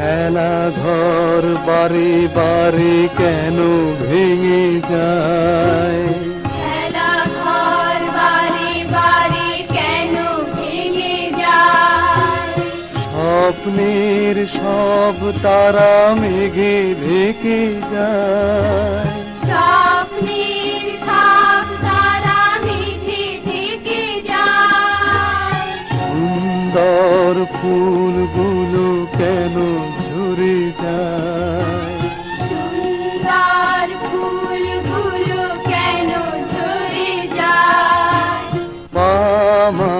খেলা ঘর বাড়ি বাড়ি কেন ভেঙে যায়? ভেঙে স্বপ্নের সব তারা মেঘে ঢেকে যায়। স্বপ্নের সব তারা মেঘে থেকে যায়। সুন্দর ফুলগুলো কেন ঝরে যায়? সুন্দর ফুলগুলো কেন ঝরে যায়? মাগা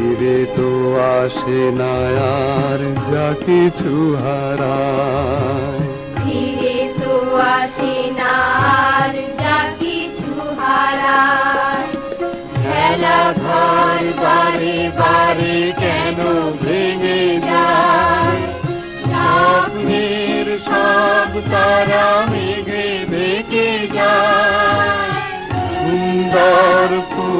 ফিরে তো আসে না আর যা কিছু হারায়। ফিরে তো আসে আর যা কিছু হারায়। খেলা ঘর বারে বারে কেন ভেঙে যায়? সব তারা মেঘে ঢেকে যায়। সুন্দর ফুলগুলো